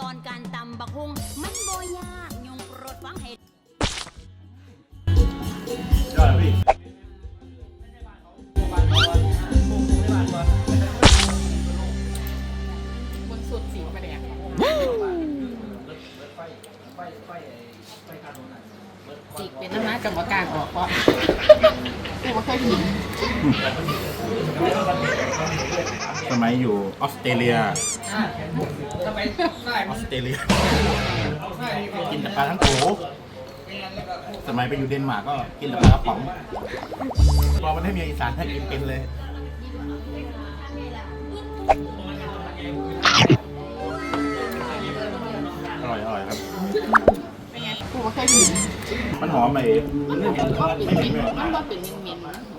ตอนการตำบักฮุงมันโบยากยงโปรดฟังเห้ยอดพี่คนสุดสีประแดงจิกเป็นน้ำมันกับมการออกเพราะกูไม่เคยหิน สมัยอยู่ออสเตรเลียออสเตรเลียกินแต่ปลาทั้งโขสมัยไปอยู่เดนมาร์กก็กินแต่ปลากระป๋องพอมันได้มีอีสานให้กินเป็นเลย อร่อยอร่อยครับ กูไม่เคยกินมันหอมไหมมันไม่บ่เหม็นเป็นไม่เหม็นมันเลยบ่เป็นเมนๆ